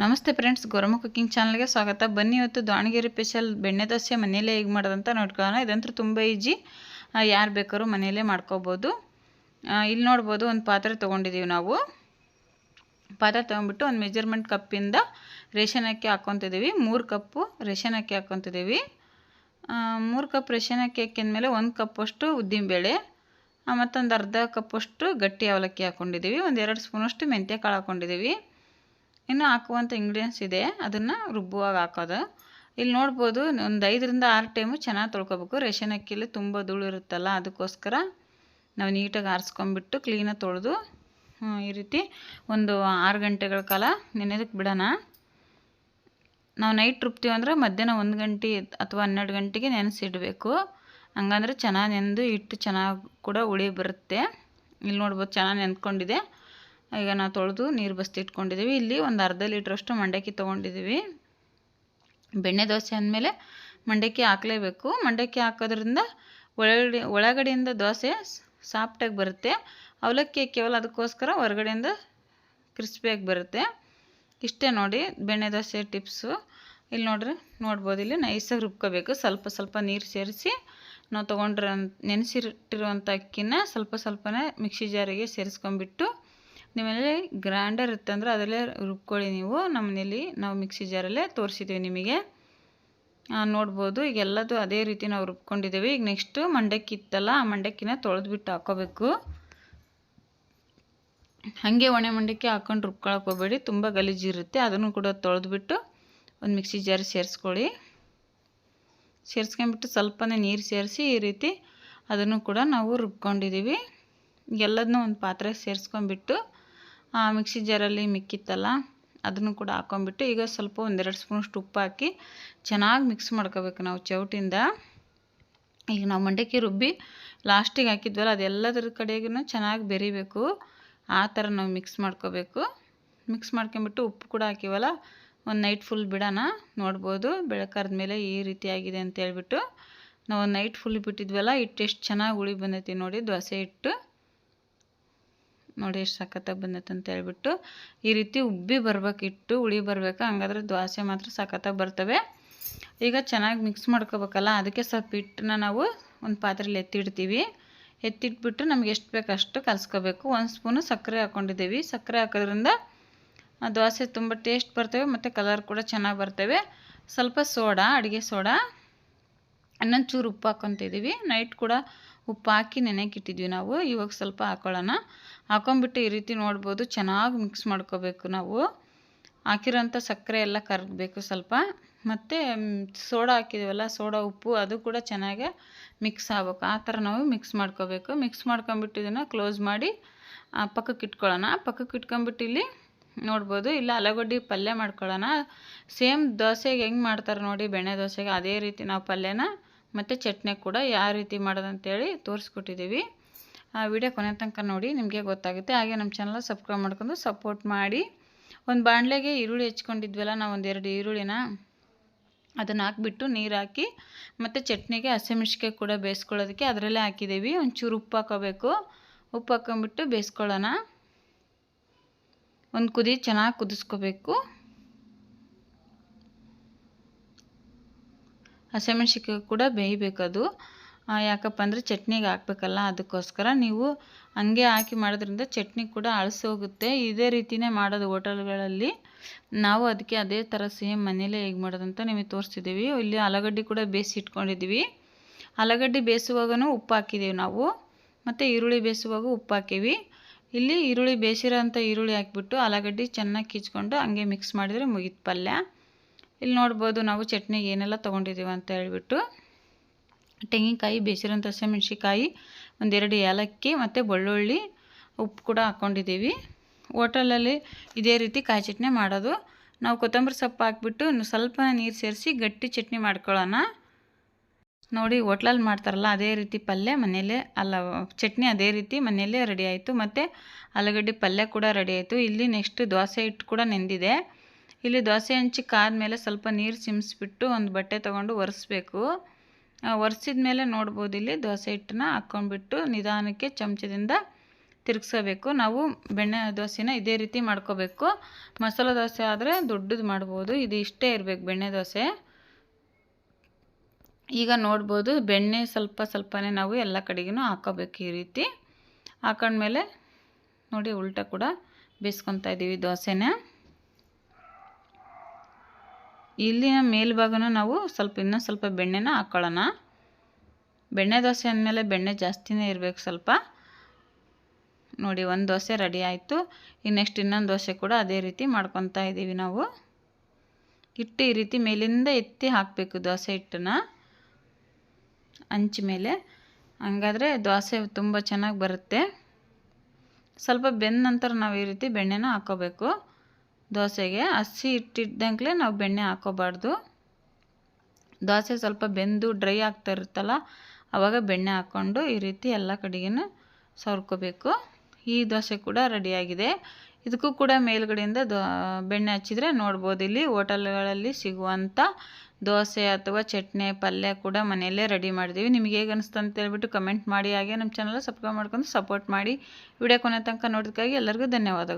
ನಮಸ್ತೆ friends, ಗೊರಮ cooking ಚಾನಲ್ಗೆ ಸ್ವಾಗತ. ಬನ್ನಿ ಇವತ್ತು ದಾವಣಗೆರೆ ಸ್ಪೆಷಲ್ ಬೆಣ್ಣೆ ದೋಸೆ ಮನೆಯಲ್ಲೇ ಹೇಗೆ ಮಾಡೋದಂತ ನೋಡ್ಕೊಳ್ಳೋಣ. ಇದಂತೂ ತುಂಬ ಈಜಿ. ಯಾರು ಬೇಕಾದ್ರೂ ಮನೆಯಲ್ಲೇ ಮಾಡ್ಕೋಬೋದು. ಇಲ್ಲಿ ನೋಡ್ಬೋದು ಒಂದು ಪಾತ್ರೆ ತೊಗೊಂಡಿದ್ದೀವಿ ನಾವು. ಪಾತ್ರೆ ತೊಗೊಂಡ್ಬಿಟ್ಟು ಒಂದು ಮೆಜರ್ಮೆಂಟ್ ಕಪ್ಪಿಂದ ರೇಷನ್ ಅಕ್ಕಿ ಹಾಕ್ಕೊತಿದ್ದೀವಿ ಮೂರು ಕಪ್ಪು ರೇಷನ್ ಅಕ್ಕಿ ಹಾಕ್ಕೊತಿದ್ದೀವಿ ಮೂರು ಕಪ್ ರೇಷನ್ ಅಕ್ಕಿ ಹಾಕಿದ್ಮೇಲೆ ಒಂದು ಕಪ್ಪಷ್ಟು ಉದ್ದಿನಬೇಳೆ ಮತ್ತೊಂದು ಅರ್ಧ ಕಪ್ಪಷ್ಟು ಗಟ್ಟಿ ಅವಲಕ್ಕಿ ಹಾಕ್ಕೊಂಡಿದ್ದೀವಿ ಒಂದು ಎರಡು ಸ್ಪೂನಷ್ಟು ಮೆಂತ್ಯ ಕಾಳು ಹಾಕ್ಕೊಂಡಿದ್ದೀವಿ ಇನ್ನು ಹಾಕುವಂಥ ಇಂಗ್ರೀಡಿಯೆಂಟ್ಸ್ ಇದೆ. ಅದನ್ನು ರುಬ್ಬುವಾಗ ಹಾಕೋದು. ಇಲ್ಲಿ ನೋಡ್ಬೋದು, ಒಂದು ಐದರಿಂದ ಆರು ಟೈಮು ಚೆನ್ನಾಗಿ ತೊಳ್ಕೊಬೇಕು. ರೇಷನ್ ಅಕ್ಕಿಲಿ ತುಂಬ ಧೂಳು ಇರುತ್ತಲ್ಲ, ಅದಕ್ಕೋಸ್ಕರ ನಾವು ನೀಟಾಗಿ ಆರಿಸ್ಕೊಂಬಿಟ್ಟು ಕ್ಲೀನಾಗಿ ತೊಳೆದು ಈ ರೀತಿ ಒಂದು ಆರು ಗಂಟೆಗಳ ಕಾಲ ನೆನೆದಕ್ಕೆ ಬಿಡೋಣ. ನಾವು ನೈಟ್ ರುಬ್ತೀವಿ ಅಂದರೆ ಮಧ್ಯಾಹ್ನ ಒಂದು ಗಂಟೆ ಅಥವಾ ಹನ್ನೆರಡು ಗಂಟೆಗೆ ನೆನೆಸಿಡಬೇಕು. ಹಂಗಂದ್ರೆ ಚೆನ್ನಾಗಿ ನೆನೆದು ಹಿಟ್ಟು ಚೆನ್ನಾಗಿ ಕೂಡ ಉಳಿ ಬರುತ್ತೆ. ಇಲ್ಲಿ ನೋಡ್ಬೋದು ಚೆನ್ನಾಗಿ ನೆನ್ಕೊಂಡಿದೆ ಈಗ ನಾವು ತೊಳೆದು ನೀರು ಬಸ್ತಿ ಇಟ್ಕೊಂಡಿದ್ದೀವಿ ಇಲ್ಲಿ ಒಂದು ಅರ್ಧ ಲೀಟ್ರಷ್ಟು ಮಂಡಕ್ಕಿ ತೊಗೊಂಡಿದ್ದೀವಿ ಬೆಣ್ಣೆ ದೋಸೆ ಅಂದಮೇಲೆ ಮಂಡಕ್ಕಿ ಹಾಕಲೇಬೇಕು. ಮಂಡಕ್ಕಿ ಹಾಕೋದ್ರಿಂದ ಒಳಗಡೆ, ಒಳಗಡೆಯಿಂದ ದೋಸೆ ಸಾಫ್ಟಾಗಿ ಬರುತ್ತೆ. ಅವಲಕ್ಕಿ ಕೇವಲ ಅದಕ್ಕೋಸ್ಕರ ಹೊರಗಡೆಯಿಂದ ಕ್ರಿಸ್ಪಿಯಾಗಿ ಬರುತ್ತೆ. ಇಷ್ಟೇ ನೋಡಿ ಬೆಣ್ಣೆ ದೋಸೆ ಟಿಪ್ಸು. ಇಲ್ಲಿ ನೋಡ್ರಿ, ನೋಡ್ಬೋದು. ಇಲ್ಲಿ ನೈಸಾಗಿ ರುಬ್ಕೋಬೇಕು. ಸ್ವಲ್ಪ ಸ್ವಲ್ಪ ನೀರು ಸೇರಿಸಿ ನಾವು ತೊಗೊಂಡ್ರ ನೆನೆಸಿಟ್ಟಿರುವಂಥ ಅಕ್ಕಿನ ಸ್ವಲ್ಪ ಸ್ವಲ್ಪನೇ ಮಿಕ್ಸಿ ಜಾರಿಗೆ ಸೇರಿಸ್ಕೊಂಬಿಟ್ಟು ನಿಮ್ಮಲ್ಲಿ ಗ್ರ್ಯಾಂಡರ್ ಇತ್ತಂದ್ರೆ ಅದರಲ್ಲೇ ರುಬ್ಕೊಳ್ಳಿ ನೀವು. ನಮ್ಮ ಮನೇಲಿ ನಾವು ಮಿಕ್ಸಿ ಜಾರಲ್ಲೇ ತೋರಿಸಿದ್ದೀವಿ ನಿಮಗೆ. ನೋಡ್ಬೋದು. ಈಗ ಎಲ್ಲದು ಅದೇ ರೀತಿ ನಾವು ರುಬ್ಕೊಂಡಿದ್ದೀವಿ ಈಗ ನೆಕ್ಸ್ಟು ಮಂಡಕ್ಕಿ ಇತ್ತಲ್ಲ, ಆ ಮಂಡಕ್ಕಿನ ತೊಳೆದ್ಬಿಟ್ಟು ಹಾಕೋಬೇಕು. ಹಾಗೆ ಒಣೆ ಮಂಡಕ್ಕಿ ಹಾಕೊಂಡು ರುಬ್ಕೊಳಕ್ಕೆ ಹೋಗಬೇಡಿ. ತುಂಬ ಗಲೀಜಿರುತ್ತೆ ಅದನ್ನು ಕೂಡ ತೊಳೆದ್ಬಿಟ್ಟು ಒಂದು ಮಿಕ್ಸಿ ಜಾರ್ ಸೇರಿಸ್ಕೊಳ್ಳಿ. ಸೇರಿಸ್ಕೊಂಬಿಟ್ಟು ಸ್ವಲ್ಪನೇ ನೀರು ಸೇರಿಸಿ ಈ ರೀತಿ ಅದನ್ನು ಕೂಡ ನಾವು ರುಬ್ಕೊಂಡಿದ್ದೀವಿ ಎಲ್ಲದನ್ನೂ ಒಂದು ಪಾತ್ರೆ ಸೇರಿಸ್ಕೊಂಬಿಟ್ಟು ಆ ಮಿಕ್ಸಿ ಜಾರಲ್ಲಿ ಮಿಕ್ಕಿತ್ತಲ್ಲ, ಅದನ್ನು ಕೂಡ ಹಾಕ್ಕೊಂಬಿಟ್ಟು ಈಗ ಸ್ವಲ್ಪ ಒಂದೆರಡು ಸ್ಪೂನಷ್ಟು ಉಪ್ಪು ಹಾಕಿ ಚೆನ್ನಾಗಿ ಮಿಕ್ಸ್ ಮಾಡ್ಕೋಬೇಕು ನಾವು ಚೌಟಿಂದ. ಈಗ ನಾವು ಮಂಡಕ್ಕಿ ರುಬ್ಬಿ ಲಾಸ್ಟಿಗೆ ಹಾಕಿದ್ವಲ್ಲ, ಅದೆಲ್ಲದ್ರ ಕಡೆಗೂ ಚೆನ್ನಾಗಿ ಬೆರಿಬೇಕು. ಆ ಥರ ನಾವು ಮಿಕ್ಸ್ ಮಾಡ್ಕೋಬೇಕು. ಮಿಕ್ಸ್ ಮಾಡ್ಕೊಂಬಿಟ್ಟು ಉಪ್ಪು ಕೂಡ ಹಾಕಿವಲ್ಲ, ಒಂದು ನೈಟ್ ಫುಲ್ ಬಿಡೋಣ, ನೋಡ್ಬೋದು ಬೆಳಕಾದ ಮೇಲೆ ಈ ರೀತಿ ಆಗಿದೆ ಅಂತ ಹೇಳ್ಬಿಟ್ಟು. ನಾವು ನೈಟ್ ಫುಲ್ ಬಿಟ್ಟಿದ್ವಲ್ಲ ಹಿಟ್ಟು ಎಷ್ಟು ಚೆನ್ನಾಗಿ ಉಳಿ ಬಂದೈತಿ ನೋಡಿ, ದೋಸೆ ಹಿಟ್ಟು. ನೋಡಿ ಎಷ್ಟು ಸಖತ್ತಾಗಿ ಬಂದೈತೆ ಅಂತ ಹೇಳ್ಬಿಟ್ಟು ಈ ರೀತಿ ಉಬ್ಬಿ ಬರ್ಬೇಕು, ಇಟ್ಟು ಉಳಿ ಬರಬೇಕು, ಹಂಗಾದ್ರೆ ದ್ವಾಸೆ ಮಾತ್ರ ಸಖತ್ತಾಗಿ ಬರ್ತವೆ. ಈಗ ಚೆನ್ನಾಗಿ ಮಿಕ್ಸ್ ಮಾಡ್ಕೋಬೇಕಲ್ಲ, ಅದಕ್ಕೆ ಸ್ವಲ್ಪ ಹಿಟ್ಟನ್ನ ನಾವು ಒಂದು ಪಾತ್ರೆಯಲ್ಲಿ ಎತ್ತಿಡ್ತೀವಿ. ಎತ್ತಿಟ್ಬಿಟ್ಟು ನಮ್ಗೆ ಎಷ್ಟು ಬೇಕು ಅಷ್ಟು ಕಲಿಸ್ಕೋಬೇಕು. ಒಂದು ಸ್ಪೂನು ಸಕ್ಕರೆ ಹಾಕ್ಕೊಂಡಿದ್ದೀವಿ ಸಕ್ಕರೆ ಹಾಕೋದ್ರಿಂದ ದ್ವಾಸೆ ತುಂಬ ಟೇಸ್ಟ್ ಬರ್ತವೆ ಮತ್ತು ಕಲರ್ ಕೂಡ ಚೆನ್ನಾಗಿ ಬರ್ತವೆ. ಸ್ವಲ್ಪ ಸೋಡಾ, ಅಡುಗೆ ಸೋಡಾ, ಇನ್ನೊಂದು ಚೂರು ಉಪ್ಪು ಹಾಕ್ಕೊತಿದ್ದೀವಿ. ನೈಟ್ ಕೂಡ ಉಪ್ಪು ಹಾಕಿ ನೆನೆಕಿಟ್ಟಿದ್ವಿ ನಾವು. ಇವಾಗ ಸ್ವಲ್ಪ ಹಾಕೊಳ್ಳೋಣ. ಹಾಕೊಂಬಿಟ್ಟು ಈ ರೀತಿ ನೋಡ್ಬೋದು. ಚೆನ್ನಾಗಿ ಮಿಕ್ಸ್ ಮಾಡ್ಕೋಬೇಕು ನಾವು. ಹಾಕಿರೋಂಥ ಸಕ್ಕರೆ ಎಲ್ಲ ಕರಗಬೇಕು ಸ್ವಲ್ಪ. ಮತ್ತು ಸೋಡಾ ಹಾಕಿದ್ದೀವಲ್ಲ ಸೋಡಾ, ಉಪ್ಪು ಅದು ಕೂಡ ಚೆನ್ನಾಗಿ ಮಿಕ್ಸ್ ಆಗ್ಬೇಕು. ಆ ಥರ ನಾವು ಮಿಕ್ಸ್ ಮಾಡ್ಕೋಬೇಕು. ಮಿಕ್ಸ್ ಮಾಡ್ಕೊಂಬಿಟ್ಟು ಇದನ್ನು ಕ್ಲೋಸ್ ಮಾಡಿ ಪಕ್ಕಕ್ಕೆ ಇಟ್ಕೊಳ್ಳೋಣ. ಪಕ್ಕಕ್ಕೆ ಇಟ್ಕೊಂಬಿಟ್ಟು ಇಲ್ಲಿ ನೋಡ್ಬೋದು. ಇಲ್ಲ, ಆಲೂಗಡ್ಡೆ ಪಲ್ಯ ಮಾಡ್ಕೊಳ್ಳೋಣ. ಸೇಮ್ ದೋಸೆಗೆ ಹೆಂಗೆ ಮಾಡ್ತಾರೆ ನೋಡಿ, ಬೆಣ್ಣೆ ದೋಸೆಗೆ ಅದೇ ರೀತಿ ನಾವು ಪಲ್ಯನ ಮತ್ತು ಚಟ್ನಿ ಕೂಡ ಯಾವ ರೀತಿ ಮಾಡೋದಂತೇಳಿ ತೋರಿಸ್ಕೊಟ್ಟಿದ್ದೀವಿ. ಆ ವಿಡಿಯೋ ಕೊನೆ ತನಕ ನೋಡಿ, ನಿಮಗೆ ಗೊತ್ತಾಗುತ್ತೆ. ಹಾಗೆ ನಮ್ಮ ಚಾನಲ್ ಸಬ್ಸ್ಕ್ರೈಬ್ ಮಾಡ್ಕೊಂಡು ಸಪೋರ್ಟ್ ಮಾಡಿ. ಒಂದು ಬಾಣಲೆಗೆ ಈರುಳ್ಳಿ ಹೆಚ್ಕೊಂಡಿದ್ವಲ್ಲ, ನಾವು ಒಂದೆರಡು ಈರುಳ್ಳಿನ ಅದನ್ನು ಹಾಕ್ಬಿಟ್ಟು ನೀರು ಹಾಕಿ, ಮತ್ತು ಚಟ್ನಿಗೆ ಹಸಿಮೆಣ್ಸಿಕಾಯಿ ಕೂಡ ಬೇಯಿಸ್ಕೊಳ್ಳೋದಕ್ಕೆ ಅದರಲ್ಲೇ ಹಾಕಿದ್ದೀವಿ. ಒಂಚೂರು ಉಪ್ಪು ಹಾಕೋಬೇಕು. ಉಪ್ಪು ಹಾಕೊಂಬಿಟ್ಟು ಬೇಯಿಸ್ಕೊಳ್ಳೋಣ. ಒಂದು ಕುದಿ ಚೆನ್ನಾಗಿ ಕುದಿಸ್ಕೋಬೇಕು. ಹಸಿಮೆಣ್ಸಿಕಾಯಿ ಕೂಡ ಬೇಯಬೇಕು ಅದು ಯಾಕಪ್ಪ ಅಂದರೆ ಚಟ್ನಿಗೆ ಹಾಕ್ಬೇಕಲ್ಲ, ಅದಕ್ಕೋಸ್ಕರ ನೀವು ಹಂಗೆ ಹಾಕಿ ಮಾಡೋದ್ರಿಂದ ಚಟ್ನಿ ಕೂಡ ಅಳಸೋಗುತ್ತೆ ಇದೇ ರೀತಿನೇ ಮಾಡೋದು ಹೋಟೆಲ್ಗಳಲ್ಲಿ. ನಾವು ಅದಕ್ಕೆ ಅದೇ ಥರ ಸೇಮ್ ಮನೇಲೇ ಹೇಗೆ ಮಾಡೋದಂತ ನಿಮಗೆ ತೋರಿಸ್ತಿದ್ದೀವಿ. ಇಲ್ಲಿ ಆಲೂಗಡ್ಡೆ ಕೂಡ ಬೇಯಿಸಿ ಇಟ್ಕೊಂಡಿದ್ದೀವಿ. ಆಲೂಗಡ್ಡೆ ಬೇಯಿಸುವಾಗನೂ ಉಪ್ಪು ಹಾಕಿದ್ದೀವಿ ನಾವು. ಮತ್ತು ಈರುಳ್ಳಿ ಬೇಯಿಸುವಾಗ ಉಪ್ಪು ಹಾಕೀವಿ. ಇಲ್ಲಿ ಈರುಳ್ಳಿ ಬೇಯಿಸಿರೋ ಅಂಥ ಈರುಳ್ಳಿ ಹಾಕ್ಬಿಟ್ಟು ಆಲೂಗಡ್ಡೆ ಚೆನ್ನಾಗಿ ಕಿಚ್ಕೊಂಡು ಹಂಗೆ ಮಿಕ್ಸ್ ಮಾಡಿದರೆ ಮುಗಿತು ಪಲ್ಯ. ಇಲ್ಲಿ ನೋಡ್ಬೋದು ನಾವು ಚಟ್ನಿಗೆ ಏನೆಲ್ಲ ತೊಗೊಂಡಿದ್ದೀವಿ ಅಂತ ಹೇಳ್ಬಿಟ್ಟು ತೆಂಗಿನಕಾಯಿ ಬೇಸಿರೋಂಥ ಹಸಿಮೆಣ್ಸಿಕಾಯಿ ಒಂದೆರಡು ಏಲಕ್ಕಿ ಮತ್ತು ಬೆಳ್ಳುಳ್ಳಿ ಉಪ್ಪು ಕೂಡ ಹಾಕ್ಕೊಂಡಿದ್ದೀವಿ. ಹೋಟೆಲಲ್ಲಿ ಇದೇ ರೀತಿ ಕಾಯಿ ಚಟ್ನಿ ಮಾಡೋದು. ನಾವು ಕೊತ್ತಂಬರಿ ಸೊಪ್ಪು ಹಾಕ್ಬಿಟ್ಟು ಸ್ವಲ್ಪ ನೀರು ಸೇರಿಸಿ ಗಟ್ಟಿ ಚಟ್ನಿ ಮಾಡ್ಕೊಳ್ಳೋಣ. ನೋಡಿ ಹೋಟ್ಲಲ್ಲಿ ಮಾಡ್ತಾರಲ್ಲ ಅದೇ ರೀತಿ ಪಲ್ಯ, ಮನೆಯಲ್ಲೇ ಅಲ್ಲ, ಚಟ್ನಿ ಅದೇ ರೀತಿ ಮನೆಯಲ್ಲೇ ರೆಡಿ ಆಯಿತು. ಮತ್ತು ಆಲೂಗಡ್ಡೆ ಪಲ್ಯ ಕೂಡ ರೆಡಿ ಆಯಿತು. ಇಲ್ಲಿ ನೆಕ್ಸ್ಟ್ ದೋಸೆ ಹಿಟ್ಟು ಕೂಡ ನೆಂದಿದೆ. ಇಲ್ಲಿ ದೋಸೆ ಹಂಚಿ ಕಾದ್ಮೇಲೆ ಸ್ವಲ್ಪ ನೀರು ಸಿಮ್ಸ್ಬಿಟ್ಟು ಒಂದು ಬಟ್ಟೆ ತೊಗೊಂಡು ಒರೆಸ್ಬೇಕು. ಒರೆಸಿದ ಮೇಲೆ ನೋಡ್ಬೋದು ಇಲ್ಲಿ ದೋಸೆ ಹಿಟ್ಟನ್ನ ಹಾಕ್ಕೊಂಡ್ಬಿಟ್ಟು ನಿಧಾನಕ್ಕೆ ಚಮಚದಿಂದ ತಿರುಗಿಸಬೇಕು. ನಾವು ಬೆಣ್ಣೆ ದೋಸೆನ ಇದೇ ರೀತಿ ಮಾಡ್ಕೋಬೇಕು. ಮಸಾಲೆ ದೋಸೆ ಆದರೆ ದೊಡ್ಡದು ಮಾಡ್ಬೋದು. ಇದು ಇಷ್ಟೇ ಇರಬೇಕು ಬೆಣ್ಣೆ ದೋಸೆ. ಈಗ ನೋಡ್ಬೋದು ಬೆಣ್ಣೆ ಸ್ವಲ್ಪ ಸ್ವಲ್ಪನೇ ನಾವು ಎಲ್ಲ ಕಡೆಗೂ ಹಾಕೋಬೇಕು ಈ ರೀತಿ. ಹಾಕೊಂಡ್ಮೇಲೆ ನೋಡಿ ಉಲ್ಟ ಕೂಡ ಬೇಯಿಸ್ಕೊತಾ ಇದ್ದೀವಿ ದೋಸೆನ. ಇಲ್ಲಿನ ಮೇಲ್ಭಾಗನೂ ನಾವು ಸ್ವಲ್ಪ ಇನ್ನೂ ಸ್ವಲ್ಪ ಬೆಣ್ಣೆನ ಹಾಕ್ಕೊಳ್ಳೋಣ ಬೆಣ್ಣೆ ದೋಸೆ ಅಂದಮೇಲೆ ಬೆಣ್ಣೆ ಜಾಸ್ತಿನೇ ಇರಬೇಕು ಸ್ವಲ್ಪ. ನೋಡಿ, ಒಂದು ದೋಸೆ ರೆಡಿ ಆಯಿತು. ಈ ನೆಕ್ಸ್ಟ್ ಇನ್ನೊಂದು ದೋಸೆ ಕೂಡ ಅದೇ ರೀತಿ ಮಾಡ್ಕೊತಾ ಇದ್ದೀವಿ ನಾವು. ಹಿಟ್ಟು ಈ ರೀತಿ ಮೇಲಿಂದ ಎತ್ತಿ ಹಾಕಬೇಕು ದೋಸೆ ಹಿಟ್ಟನ್ನ. ಹಂಚಿ ಮೇಲೆ. ಹಂಗಾದ್ರೆ ದೋಸೆ ತುಂಬ ಚೆನ್ನಾಗಿ ಬರುತ್ತೆ. ಸ್ವಲ್ಪ ಬೆಂದ ನಂತರ ನಾವು ಈ ರೀತಿ ಬೆಣ್ಣೆನ ಹಾಕ್ಕೋಬೇಕು ದೋಸೆಗೆ ಹಸಿ ಹಿಟ್ಟಿದ್ದಂಗೆ ನಾವು ಬೆಣ್ಣೆ ಹಾಕೋಬಾರ್ದು. ದೋಸೆ ಸ್ವಲ್ಪ ಬೆಂದು ಡ್ರೈ ಆಗ್ತಾ ಇರುತ್ತಲ್ಲ ಆವಾಗ ಬೆಣ್ಣೆ ಹಾಕ್ಕೊಂಡು ಈ ರೀತಿ ಎಲ್ಲ ಕಡೆಗೂ ಸವರ್ಕೋಬೇಕು. ಈ ದೋಸೆ ಕೂಡ ರೆಡಿಯಾಗಿದೆ. ಇದಕ್ಕೂ ಕೂಡ ಮೇಲ್ಗಡೆಯಿಂದ ದೋ, ಬೆಣ್ಣೆ ಹಚ್ಚಿದರೆ ನೋಡ್ಬೋದು, ಇಲ್ಲಿ ಹೋಟೆಲ್ಗಳಲ್ಲಿ ಸಿಗುವಂಥ ದೋಸೆ ಅಥವಾ ಚಟ್ನಿ, ಪಲ್ಯ ಕೂಡ ಮನೆಯಲ್ಲೇ ರೆಡಿ ಮಾಡಿದ್ದೀವಿ. ನಿಮಗೆ ಹೇಗೆ ಅನಿಸ್ತು ಅಂತ ಹೇಳ್ಬಿಟ್ಟು ಕಮೆಂಟ್ ಮಾಡಿ, ಹಾಗೆ ನಮ್ಮ ಚಾನಲ್ ಸಬ್ಸ್ಕ್ರೈಬ್ ಮಾಡ್ಕೊಂಡು ಸಪೋರ್ಟ್ ಮಾಡಿ. ವಿಡಿಯೋ ಕೊನೆ ತನಕ ನೋಡೋದಕ್ಕಾಗಿ ಎಲ್ಲರಿಗೂ ಧನ್ಯವಾದಗಳು.